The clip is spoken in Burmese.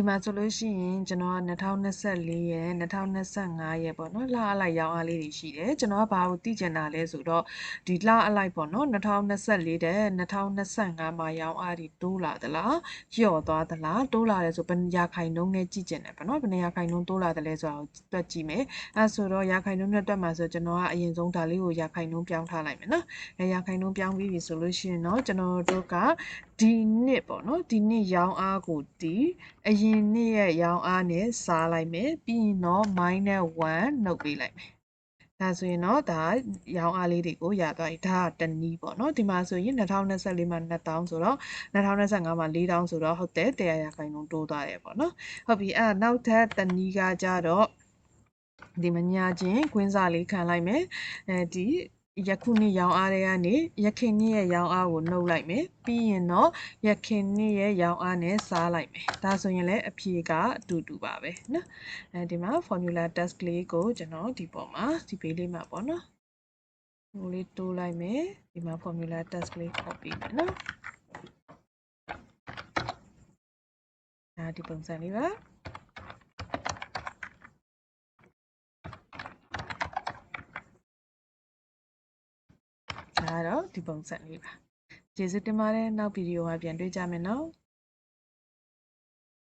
ဒီမှာဆိုလို့ရှိရင်ကျွန်တော်က2024ရဲ့2025ရဲ့ပေါ့နော်လအလိုက်ရောင်းအားလေးတွေရှိတယ်ကျွန်တော်ကဘာကိုသိကျင်တာလဲဆိုတော့ဒီလအလိုက်ပေါ့နော်2024တဲ့2025မှာရောင်းအားတွေတိုးလာသလားလျော့သွားသလားတိုးလာတယ်ဆိုဘယ်ရာခိုင်နှုန်းနဲ့ကြည့်ကျင်တယ်ပေါ့နော်ဘယ်နေရာခိုင်နှုန်းတိုးလာတယ်လဲဆိုတာကိုတွက်ကြည့်မယ်အဲဆိုတော့ရာခိုင်နှုန်းနဲ့တွက်မှာဆိုကျွန်တော်ကအရင်ဆုံးဒါလေးကိုရာခိုင်နှုန်းပြောင်းထားလိုက်မယ်နော်အဲရာခိုင်နှုန်းပြောင်းပြီးပြီဆိုလို့ရှိရင်တော့ကျွန်တော်တို့က ဒီနှစ်ပေါ့နော်ဒီနှစ်ရောင်းအားကိုဒီအရင်နှစ်ရဲ့ရောင်းအားနဲ့စားလိုက်မယ်ပြီးရင်တော့ minus 1နှုတ်ပေးလိုက်မယ်ဒါဆိုရင်တော့ဒါရောင်းအားလေးတွေကိုရသွားပြီဒါကတနည်းပေါ့နော်ဒီမှာဆိုရင်2024မှာ2000ဆိုတော့2025မှာ4000ဆိုတော့ဟုတ်တယ်100ရာခိုင်နှုန်းတိုးသွားတယ်ပေါ့နော်ဟုတ်ပြီအဲ့နောက်ထပ်တနည်းကကြတော့ဒီမညာချင်းကွင်းစာလေးခံလိုက်မယ်အဲဒီ ယခုနှစ်ရောင်အားထဲကနေ ယခင်နှစ်ရဲ့ရောင်အားကိုနှုတ်လိုက်မယ်ပြီးရင်တော့ယခင်နှစ်ရဲ့ရောင်အားနဲ့စားလိုက်မယ်ဒါဆိုရင်လည်းအဖြေကအတူတူပါပဲနော်အဲဒီမှာ formula test လေးကိုကျွန်တော်ဒီပေါ်မှာဒီဘေးလေးမှာပေါ့နော်ဟိုလေးတိုးလိုက်မယ်ဒီမှာ formula test လေး copy မယ်နော်ဒါဒီပုံစံလေးပါ ဒါတော့ဒီပုံစံလေးပါကျေးဇူးတင်ပါတယ်နောက်ဗီဒီယိုမှာပြန်တွေ့ကြမယ်နော်